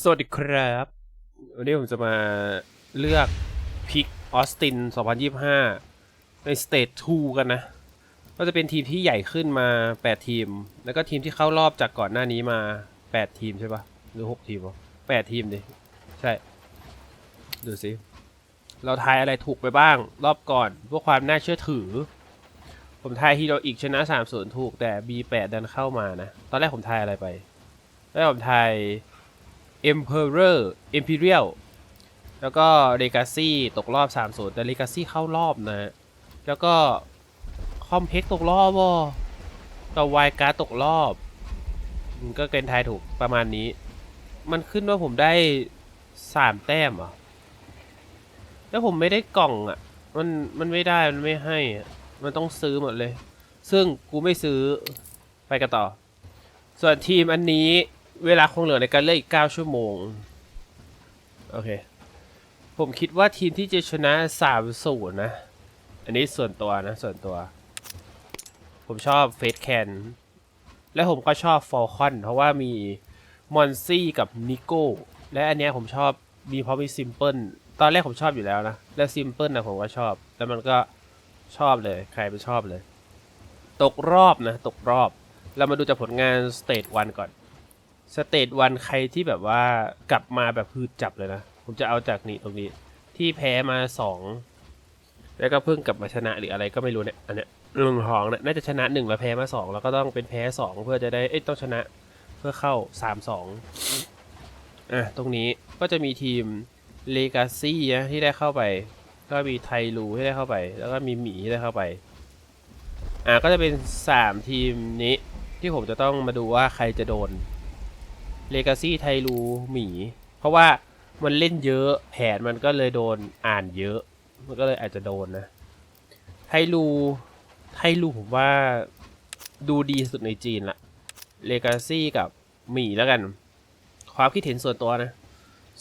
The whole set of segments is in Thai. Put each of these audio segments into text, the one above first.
สวัสดีครับ วันนี้ผมจะมาเลือกพิกออสติน 2025 ในสเตจ2กันนะ ก็จะเป็นทีมที่ใหญ่ขึ้นมา 8 ทีม แล้วก็ทีมที่เข้ารอบจากก่อนหน้านี้มา 8 ทีมใช่ปะหรือ 6 ทีมวะ8ทีมดิ ใช่ ดูสิ เราทายอะไรถูกไปบ้าง รอบก่อนเพื่อความน่าเชื่อถือ ผมทายฮีโรอีกชนะ 3-0 ถูกแต่ B8 ดันเข้ามานะ ตอนแรกผมทายอะไรไป ตอนแรกผมทาย Emperor Imperial แล้วก็ Legacy ตกรอบ 3-0 แต่ Legacy เข้ารอบนะ แล้วก็ Complex ตกรอบวะกับ w i การ์ดตกรอบมันก็เกณฑ์ทายถูกประมาณนี้ มันขึ้นว่าผมได้3แต้มเหรอะแล้วผมไม่ได้กล่องอะ มันมันไม่ได้ มันไม่ให้อะมันต้องซื้อหมดเลย ซึ่งกูไม่ซื้อไปกันต่อ ส่วนทีมอันนี้ เวลาคงเหลือในการเล่นอีก 9 ชั่วโมง โอเค ผมคิดว่าทีมที่จะชนะ3 0นะ อันนี้ส่วนตัวนะ ส่วนตัว ผมชอบเฟสแคนและผมก็ชอบฟอลคอนเพราะว่ามีมอนซี่กับนิโก้และอันเนี้ยผมชอบมีเพราะมีซิมเพิลตอนแรกผมชอบอยู่แล้วนะ และซิมเพิลนะผมก็ชอบ แล้วมันก็ชอบเลย ใครไปชอบเลย ตกรอบนะ ตกรอบ เรามาดูจากผลงานสเตจวันก่อน สเตจวันใครที่แบบว่ากลับมาแบบพืดจับเลยนะ ผมจะเอาจากนี่ตรงนี้ ที่แพ้มาสองแล้วก็เพิ่งกลับมาชนะหรืออะไรก็ไม่รู้เนี่ยอันเนี้ยเรื่องทองเนี่ยน่าจะชนะหนึ่งแล้วแพ้มาสองแล้วก็ต้องเป็นแพ้สองเพื่อจะได้เอ้ยต้องชนะเพื่อเข้าสามสองอะตรงนี้ก็จะมีทีมเลกาซี่นะที่ได้เข้าไป ก็มีไทลูที่ได้เข้าไป แล้วก็มีหมีที่ได้เข้าไปอะก็จะเป็นสามทีมนี้ที่ผมจะต้องมาดูว่าใครจะโดน เลกาซี่ไทรูหมี เพราะว่ามันเล่นเยอะแผนมันก็เลยโดนอ่านเยอะ มันก็เลยอาจจะโดนนะไทรูไทรูผมว่าดูดีสุดในจีนละเลกาซี่กับหมีแล้วกัน ความคิดเห็นส่วนตัวนะ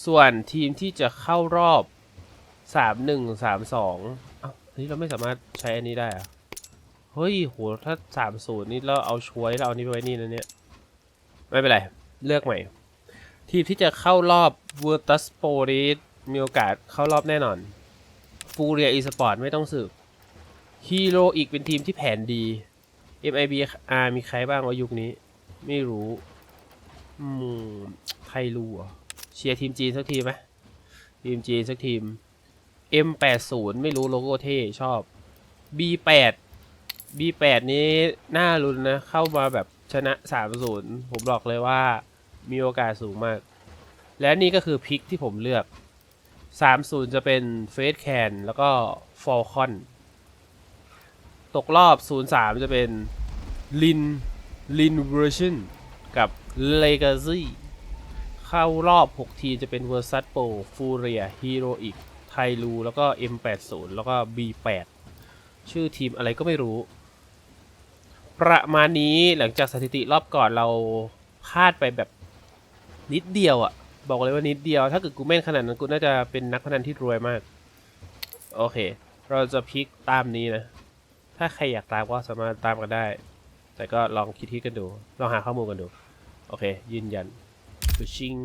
ส่วนทีมที่จะเข้ารอบสามหนึ่งสามสองอ้าวอันนี้เราไม่สามารถใช้อันนี้ได้อะเฮ้ยโหถ้าสามศูนย์นี่เราเอาช่วยเราเอานี้ไปไว้นี่นะเนี่ย ไม่เป็นไร เลือกใหม่ ทีมที่จะเข้ารอบ v i r t u s p o r t มีโอกาสเข้ารอบแน่นอนฟูเรียอีสปอร์ตไม่ต้องสืบฮีโร่อีกเป็นทีมที่แผนดี MIBR มีใครบ้างวะยุคนี้ ไม่รู้อืมไทยรู้เหรอเชียร์ทีมจีนสักทีไหมทีมจีนสักทีม M80 ไม่รู้โลโก้เท่ชอบ B8 B8 นี้น่ารุนนะ เข้ามาแบบชนะ 3-0 ผมบอกเลยว่า มีโอกาสสูงมาก และนี่ก็คือพิกที่ผมเลือก 3-0 จะเป็นเฟสแคนแล้วก็ฟอลคอนตกรอบ 0-3 จะเป็นลินลินเวอร์ชันกับเลกาซี่เข้ารอบ 6 ทีจะเป็นเวอร์ซัสโปฟูเรียฮีโรอีกไทลูแล้วก็ M80 แล้วก็ B8 ชื่อทีมอะไรก็ไม่รู้ ประมาณนี้หลังจากสถิติรอบก่อนเราพลาดไปแบบ นิดเดียวอะ่ะ บอกเลยว่านิดเดียว ถ้าเกิดกูแม่นขนาดนั้นกูน่าจะเป็นนักพนันที่รวยมาก โอเค เราจะพลิกตามนี้นะ ถ้าใครอยากตามก็สามารถตามกันได้ แต่ก็ลองคิดที่กันดู ลองหาข้อมูลกันดู โอเค ยืนยันฟิชิง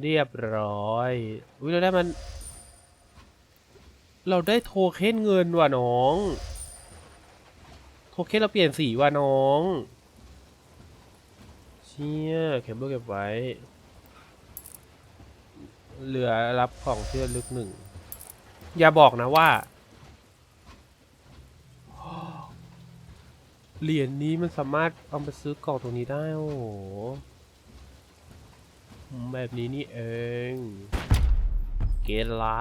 เรียบร้อย อุ้ยเราได้มัน เราได้โทเค็นเงินว่ะน้อง โทเค็นเราเปลี่ยนสีว่ะน้องเชี่ยเก็บรูปเก็บไว้ เหลือรับของที่ระลึกหนึ่ง อย่าบอกนะว่า เหรียญนี้มันสามารถเอาไปซื้อกล่องตรงนี้ได้โอ้โห แบบนี้นี่เอง เกณฑ์ละ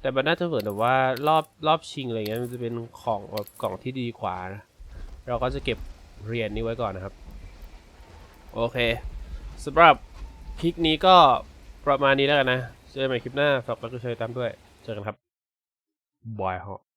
แต่มันน่าจะเหมือนแบบว่ารอบรอบชิงอะไรเงี้ยมันจะเป็นของแบบกล่องที่ดีกว่านะเราก็จะเก็บเหรียญนี้ไว้ก่อนนะครับ โอเคสำหรับคลิปนี้ก็ ประมาณนี้แล้วกันนะ เจอกันใหม่คลิปหน้าฝากกดไลค์กดตามด้วย เจอกันครับบายฮะ